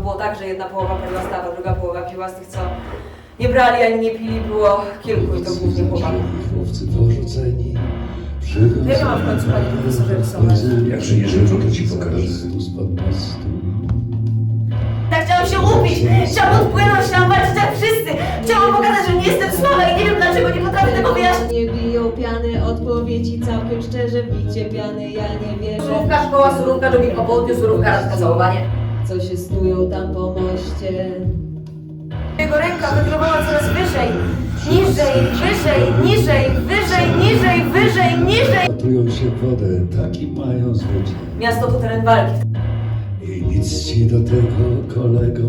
było tak, że jedna połowa paliła stawa, druga połowa piła z tych, co nie brali ani nie pili, było kilku i to głównie chłopaków. Chłopcy porzuceni. To jak mam w końcu, panie profesorze, rysować? Jak żyjesz jutro, to ci pokażę. Tak chciałam się upić, chciałam odpłynąć, chciałam walczyć jak wszyscy. Chciałam pokazać, że nie jestem słaba i nie wiem dlaczego nie potrafię tego wyjaśnić. Nie biją piany, odpowiedzi całkiem szczerze, bicie piany, ja nie wierzę. Surówka, szkoła, surówka, jogging po południu, surówka, randka, całowanie co się snują tam po moście. Jego ręka wydrowała coraz wyżej, niżej, wyżej, niżej, wyżej, niżej, wyżej, niżej. Patują się wodę, taki mają zwyczaj. Miasto to teren walki. I nic ci do tego, kolego.